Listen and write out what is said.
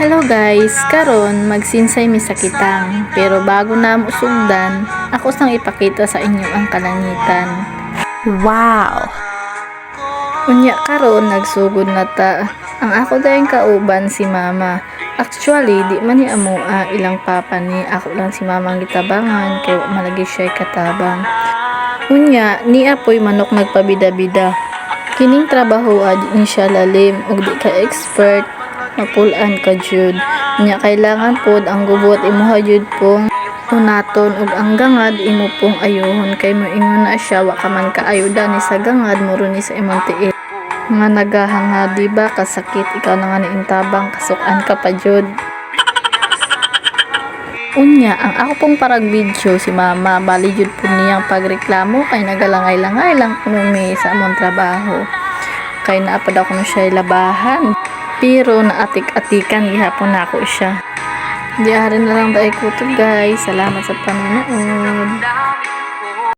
Hello guys, karon magsinsay mi sakitang. Pero bago na mo sugdan, ako sang ipakita sa inyo ang kalangitan. Wow! Unya karon nagsugod na ta. Ang ako dayang kauban si mama. Actually, di man ni amua ilang papa ni ako lang si mamang gitabangan kay malagi siya katabang. Unya, ni apoy manok nagpabida-bida. Kining trabaho adi ni siya lalim ug di ka expert mapulan ka jud. Nya kailangan pod ang gubot imuha jud pong unaton ug ang gangad imo pong ayuhon kay moingon na siya wa ka man kaayuda ni sa gangad muro ni sa imong tiil. Nga nagahanga di ba kasakit ikaw na nga niintabang kasukan ka pa jud. Unya, ang ako pong parag video si mama, bali jud po niyang pagreklamo kay nagalangay-langay lang kuno mi sa among trabaho. Kay naapad ako na siya labahan. Pero naatik-atikan gihapon na ako siya. Di na lang tayo kuto guys. Salamat sa panonood.